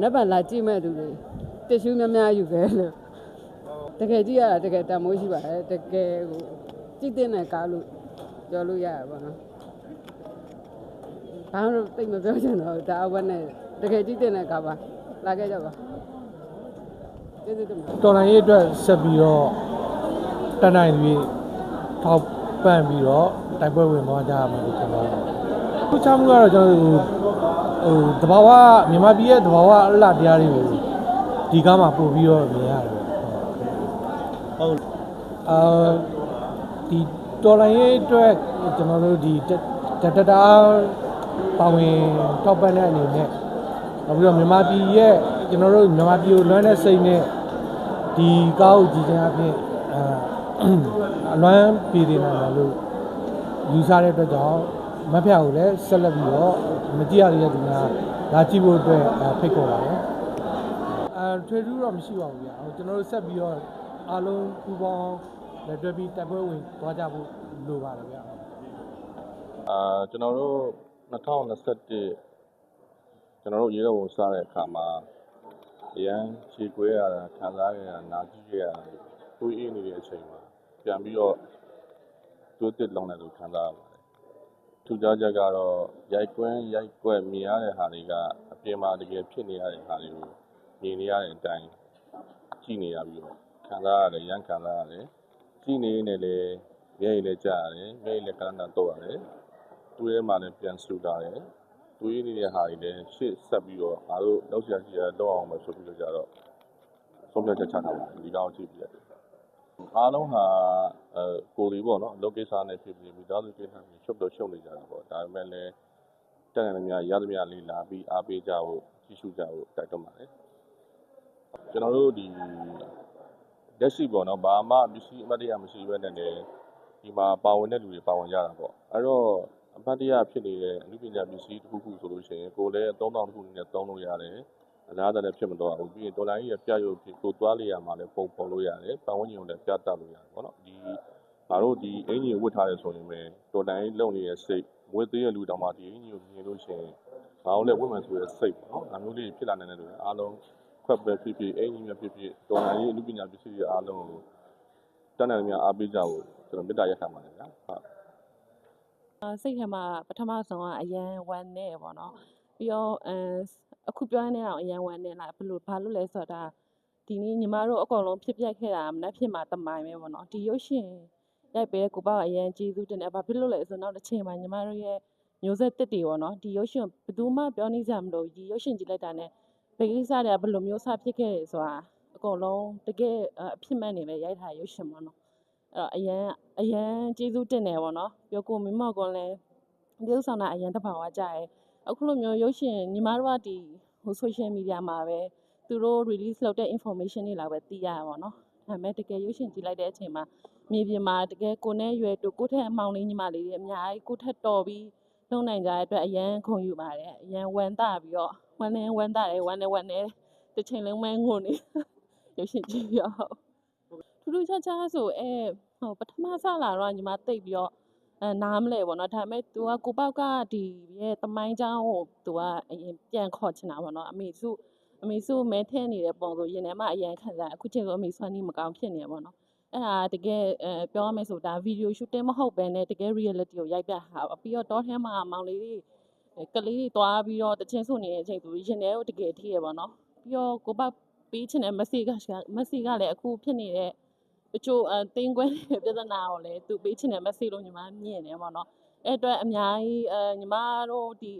နက်ပတ်လာကြည့်မဲ့သူတွေတစ်ရှူးများများယူခဲ့လို့တကယ်ကြည့်ရတာတကယ်တန်မိုးရှိပါတယ်တကယ်ကိုကြည့်တဲ့ကားလို့ပြောလို့ရရပါတော့ဘာလို့တိတ်မပြောချင်တော့ဒါအဝက်နဲ့တကယ်ကြည့်တဲ့ကားပါလာခဲ့ကြပါကျေးဇူးတင်ပါတယ်တော်လိုင်းရေးအတွက်ဆက်ပြီးတော့တန်နိုင်ပြီးထောက်ပံ့ပြီးတော့တိုက်ပွဲဝင်သွားကြရမှာလို့ကျွန်တော်ခုချမှုကတော့ကျွန်တော်တို့ ဟိုတဘာဝမြန်မာပြည်ရဲ့တဘာဝအလှတရားတွေကိုဒီကားမှာပို့ပြီးတော့မြင်ရတယ်ဟုတ်အာဒီတော်လိုင်းရေးအတွက်ကျွန်တော်တို့ဒီတတတာပါဝင်ထောက်ပံ့တဲ့အနေနဲ့နောက်ပြီးတော့မြန်မာပြည်ရဲ့ကျွန်တော်တို့မြန်မာပြည်ကိုလွမ်းတဲ့စိတ်နဲ့ဒီကားကိုကြည်ချင်းအဖြစ်အဲအလွမ်းပြည်နေနိုင်တယ်လို့ယူဆတဲ့အတွက်ကြောင့် မဖျက်ကိုလည်းဆက်လက်ပြီးတော့မကြည့်ရတဲ့သူများလာကြည့်ဖို့အတွက်အဲဖိတ်ခေါ်ပါတယ်အဲထွေထူးတော့မရှိပါဘူးဗျာဟိုကျွန်တော်တို့ဆက်ပြီးတော့အားလုံးပူးပေါင်းလက်တွဲပြီးတိုက်ပွဲဝင်သွားကြဖို့လိုပါတယ်ဗျာအာကျွန်တော်တို့2021ကျွန်တော်တို့ရေတော့ဝင်စားတဲ့အခါမှာအရန်ခြေကွဲရတာခံစားရတာနာကြည့်ရတာတွေးအေးနေတဲ့အချိန်မှာပြန်ပြီးတော့တိုးတစ်လောင်းတယ်လို့ခံစားရပါတယ် ထူးခြားချက်ကတော့ရိုက်ကွင်းရိုက်ကွက်မြင်ရတဲ့ဟာတွေကအပြင်မှာတကယ်ဖြစ်နေရတဲ့ဟာတွေကိုမြင်နေရတဲ့အတိုင်းကြည့်နေရပြီးတော့ခံစားရတယ်ရမ်းခံစားရတယ်ကြည့်နေနေလေမျက်ရည်လည်းကျရတယ်မျက်ရည်လည်းကလန်တန်တော့ရတယ်တွေးထဲမှာလည်းပြန်ဆူလာတယ်တွေးနေတဲ့ဟာတွေလည်းရှေ့ဆက်ပြီးတော့ငါတို့လောက်ရှာရှိရတော့အောင်မယ်ဆိုပြီးတော့ကြတော့ဆုံးဖြတ်ချက်ချတာပါဒီကောင်ကြည့်ပြီးရတယ် အားလုံးဟာအဲကိုယ်လေးပေါ့နော်လောကိစ္စနဲ့ဖြစ်ပြီးမိသားစုကိစ္စနဲ့ချုပ်တော့ရှုပ်နေကြတာပေါ့ဒါပေမဲ့လည်းတက်နေများရသမျှလေးလာပြီးအားပေးကြဖို့ကြည့်ရှုကြဖို့တိုက်တွန်းပါတယ်ကျွန်တော်တို့ဒီလက်ရှိပေါ့နော်ဘာမှပစ္စည်းအမတ်တရားမရှိဘဲနဲ့လည်းဒီမှာပါဝင်တဲ့လူတွေပါဝင်ကြတာပေါ့အဲ့တော့အပတ်တရားဖြစ်နေတဲ့အမှုပညာပစ္စည်းတစ်ခုခုဆိုလို့ရှိရင်ကိုယ်လည်း3000တစ်ခုအနေနဲ့သုံးလို့ရတယ်။ အလားတူလည်းဖြစ်မတော့ဘူး။ပြီးရင်ဒေါ်လာကြီးရပြရုပ်ဖြစ်ကိုသွားလေရမှာလည်းပုံပေါ်လို့ရတယ်။ပတ်ဝန်းကျင်ကိုလည်းပြတတ်လို့ရတယ်ပေါ့နော်။ဒီငါတို့ဒီအင်ကြီးဝတ်ထားရဆိုရင်ပဲဒေါ်လာကြီးလုံနေတဲ့စိတ်ဝတ်သေးတဲ့လူတောင်မှဒီအင်ကြီးကိုမြင်လို့ရှိရင်ငါတို့လည်းဝတ်မှန်ဆိုတဲ့စိတ်ပေါ့နော်။ဒါမျိုးလေးဖြစ်လာနေတဲ့လူတွေအားလုံးခွက်ပဲဖြစ်ဖြစ်အင်ကြီးပဲဖြစ်ဖြစ်ဒေါ်လာကြီးအမှုပညာပစ္စည်းတွေအားလုံးကိုတန်းတယ်များအားပေးကြဖို့ကျွန်တော်မေတ္တာရက်ခံပါတယ်ဗျာ။ဟုတ်အာစိတ်ထဲမှာပထမဆုံးကအရန်ဝမ်းနဲ့ပေါ့နော်ပြီးတော့အဲ အခုပြောရတဲ့အောင်အရန်ဝမ်းနဲ့လားဘယ်လိုဘာလို့လဲဆိုတော့ဒါဒီနေ့ညီမတို့အကုန်လုံးဖြစ်ပျက်ခဲ့တာမနှက်ဖြစ်မှာတမိုင်းပဲပေါ့နော်ဒီရုပ်ရှင်ရိုက်ပေးတဲ့ကိုပေါ့အရန်ကျေးဇူးတင်တယ်ဘာဖြစ်လို့လဲဆိုတော့နောက်တစ်ချိန်မှာညီမတို့ရဲ့မျိုးဆက်တစ်တွေပေါ့နော်ဒီရုပ်ရှင်ဘယ်သူမှပြောနေကြမလို့ဒီရုပ်ရှင်ကြည့်လိုက်တာနဲ့ဘယ်ကိစ္စတွေကဘယ်လိုမျိုးစဖြစ်ခဲ့တယ်ဆိုတာအကုန်လုံးတကယ်အဖြစ်မှန်နေပဲရိုက်ထားရုပ်ရှင်ပေါ့နော်အဲ့တော့အရန်အရန်ကျေးဇူးတင်တယ်ပေါ့နော်ပြောကိုမင်းမောက်ကွန်လည်းပြုဆောင်တာအရန်တဘာဝကြရဲအခုလိုမျိုးရုပ်ရှင်ညီမတို့ကဒီ ဟို social media မှာပဲသူတို့ release လုပ်တဲ့ information တွေလောက်ပဲသိရတာပေါ့နော်ဒါပေမဲ့တကယ်ရုပ်ရှင်ကြည့်လိုက်တဲ့အချိန်မှာမြေပြင်မှာတကယ်ကိုနဲ့ရွယ်တူကိုထက်အမောင်လေးညီမလေးတွေအများကြီးကိုထက်တော်ပြီးလုံနိုင်ကြတဲ့အတွက်အရန်ခုံယူပါတယ်အရန်ဝမ်းသာပြီးတော့ဝမ်းနေဝမ်းသာတယ်ဝမ်းနေဝမ်းနေတစ်ချိန်လုံးမဲငုံနေရုပ်ရှင်ကြည့်ပြီးတော့ဟုတ်ထူးထူးခြားခြားဆိုအဲဟိုပထမဆလာတော့ညီမတိတ်ပြီးတော့ အဲနားမလဲပေါ့နော်ဒါပေမဲ့ तू ကကိုပေါက်ကဒီရဲ့တမိုင်းချောင်းကို तू ကအရင်ပြန်ခေါ်ချင်တာပေါ့နော်အမေစုအမေစုမဲထဲနေတဲ့ပုံဆိုရင်ထဲမှာအရင်ခံစားအခုချိန်ဆိုအမေစွမ်းနေမကောင်းဖြစ်နေရပေါ့နော်အဲ့ဒါတကယ်အဲပြောရမယ်ဆိုဒါဗီဒီယိုရှူတင်မဟုတ်ဘဲနဲ့တကယ် reality ကိုရိုက်ပြဟာပြီးတော့တော့ထဲမှာမောင်လေးတွေကလေးတွေတွားပြီးတော့တချင်းဆုံနေတဲ့အချိန်သူရင်ထဲကိုတကယ်ထိရပေါ့နော်ပြီးတော့ကိုပေါက်ပေးချင်တဲ့ message က message ကလည်းအခုဖြစ်နေတဲ့ တချို့အတင်းကွဲတဲ့ပြဿနာကိုလည်းသူပေးချင်တဲ့ message လို့ညီမမြင်တယ်ပေါ့နော်အဲ့အတွက်အများကြီးအဲညီမတို့ဒီ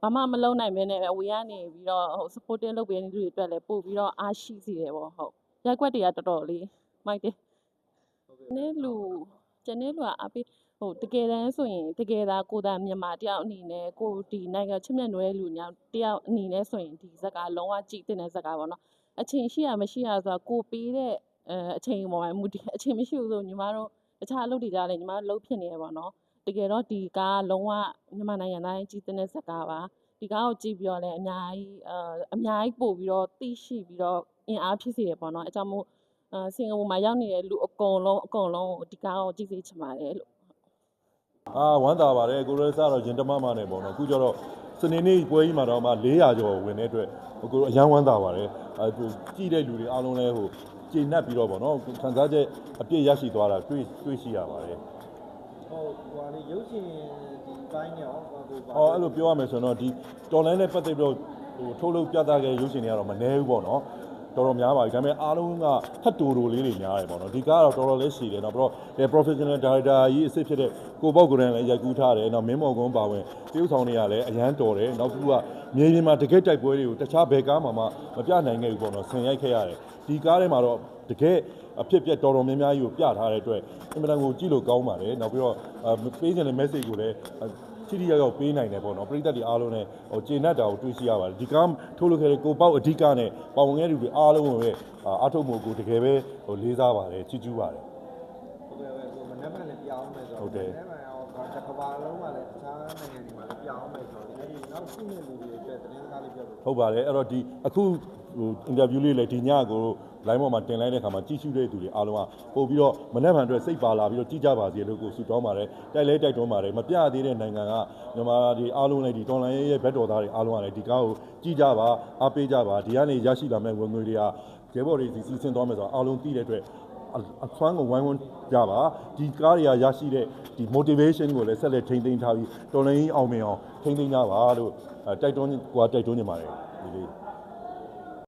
ဘာမှမလုပ်နိုင်မင်းနဲ့အဝေးကနေပြီးတော့ဟို supporting လုပ်ပေးနေသူတွေအတွက်လည်းပို့ပြီးတော့အားရှိစီတယ်ပေါ့ဟုတ်ရက်ွက်တွေကတော်တော်လေးမိုက်တယ်နည်းလူကျန်တဲ့လူကအပေးဟိုတကယ်တမ်းဆိုရင်တကယ်သာကိုယ်သာမြန်မာတယောက်အနေနဲ့ကိုယ်ဒီနိုင်ငံချစ်မြတ်နွယ်လူညောင်တယောက်အနေနဲ့ဆိုရင်ဒီဇက်ကလုံးဝကြည့်တဲ့ဇက်ကပေါ့နော်အချိန်ရှိရမရှိရဆိုတာကိုပေးတဲ့ အဲအချိန်ပေါ်မှာမူတည်အချိန်မရှိဘူးဆိုညီမတို့တခြားအလုပ်တွေကြားလဲညီမတို့လုပ်ဖြစ်နေရပါတော့တကယ်တော့ဒီကားလုံးဝမြန်မာနိုင်ငံတိုင်းကြည့်တဲ့ဇက်ကပါဒီကားကိုကြည့်ပြီးတော့လည်းအများကြီးအဲအများကြီးပို့ပြီးတော့သိရှိပြီးတော့အင်အားဖြစ်စေရပေါ့နော်အဲကြောင့်မို့အဲစင်ကာပူမှာရောက်နေတဲ့လူအကုန်လုံးအကုန်လုံးကိုဒီကားကိုကြည့်စေချင်ပါတယ်လို့အာဝမ်းသာပါတယ်ကိုရဲစားတော့ရင်တမမနဲ့ပေါ့နော်အခုကျတော့စနေနေ့ပွဲကြီးမှာတော့မှ400ကျော်ဝင်တဲ့အတွက်ကိုအရန်ဝမ်းသာပါတယ်အဲဟိုကြည့်တဲ့လူတွေအားလုံးလည်းဟို ကျေနပ်ပြီးတော့ဗောနော်ခံစားချက်အပြည့်ရရှိသွားတာတွေ့တွေ့ရှိရပါတယ်ဟုတ်ဟိုဟာလေရုပ်ရှင်ဒီပိုင်းနဲ့ရောဟိုကိုပါ။အော်အဲ့လိုပြောရမယ်ဆိုရင်တော့ဒီတော်လိုင်းနဲ့ပတ်သက်ပြီးတော့ဟိုထုတ်လုပ်ပြသခဲ့ရုပ်ရှင်တွေကတော့မနှဲဘူးပေါ့နော်။ တော်တော်များပါပြီ။ဒါပေမဲ့အားလုံးကဟတ်တူတူလေးတွေများတယ်ပေါ့နော်။ဒီကားကတော့တော်တော်လေးရှည်တယ်နော်။ပြီးတော့ဒီ professional director ကြီးအစ်စ်ဖြစ်တဲ့ကိုပေါက်ကိုရန်လည်းရိုက်ကူးထားတယ်။နောက်မင်းမော်ကုန်းပါဝင်တရုပ်ဆောင်တွေကလည်းအရန်တော်တယ်။နောက်တစ်ခုကမြေပြင်မှာတကယ်တိုက်ပွဲတွေကိုတခြားဘယ်ကားမှမမပြနိုင်ခဲ့ဘူးပေါ့နော်။ဆင်ရိုက်ခဲ့ရတယ်။ဒီကားထဲမှာတော့တကယ်အဖြစ်အပျက်တော်တော်များများကြီးကိုပြထားတဲ့အတွက်အင်မတန်ကိုကြည့်လို့ကောင်းပါတယ်။နောက်ပြီးတော့အဲပေးခြင်းတဲ့ message ကိုလည်းအဲ ထိထိရောက်ရောက်ပေးနိုင်တယ်ပေါ့နော်ပရိသတ်တွေအားလုံးနဲ့ဟိုကျေနပ်တာကိုတွေ့ရှိရပါတယ်ဒီကားထုတ်လုပ်ခဲ့တဲ့ကိုပေါက်အဓိကနဲ့ပါဝင်ခဲ့တဲ့လူတွေအားလုံးကိုပဲအာအထုပ်မို့ကိုတကယ်ပဲဟိုလေးစားပါတယ်ချီးကျူးပါတယ်ဟုတ်ကဲ့ပဲကိုမနက်ဖြန်လည်းပြအောင်မယ်ဆိုဟုတ်တယ်မနက်ဖြန်ရောတစ်ကဘာလုံးမှာလည်းတခြားနိုင်ငံတွေမှာလည်းပြအောင်မယ်ဆိုတော့ဒီနောက်ခုနှစ်လူတွေအတွက်သတင်းစကားလေးပြောလို့ဟုတ်ပါတယ်အဲ့တော့ဒီအခုဟိုအင်တာဗျူးလေးလည်းဒီညကို line ပေါ်မှာတင်လိုက်တဲ့အခါမှာကြည့်ရှုတဲ့သူတွေအားလုံးကပို့ပြီးတော့မနေ့မှန်အတွက်စိတ်ပါလာပြီးတော့ကြည့်ကြပါစေလို့ကိုဆုတောင်းပါတယ်တိုက်လဲတိုက်တွန်းပါတယ်မပြသေးတဲ့နိုင်ငံကမြန်မာဒီအားလုံးလည်းဒီတော်လိုင်းရဲ့ဘက်တော်သားတွေအားလုံးကလည်းဒီကားကိုကြည့်ကြပါအားပေးကြပါဒီကနေရရှိလာမဲ့ဝင်ငွေတွေကကျဲဘော်တွေစီစီစဉ်သွားမယ်ဆိုတော့အားလုံးသိတဲ့အတွက်အအဆွမ်းကိုဝိုင်းဝန်းကြပါဒီကားတွေကရရှိတဲ့ဒီ motivation ကိုလည်းဆက်လက်ထိန်းသိမ်းထားပြီးတော်လိုင်းအောင်မြင်အောင်ထိန်းသိမ်းကြပါလို့အဲတိုက်တွန်းကိုကတိုက်တွန်းနေပါတယ်ဒီလေး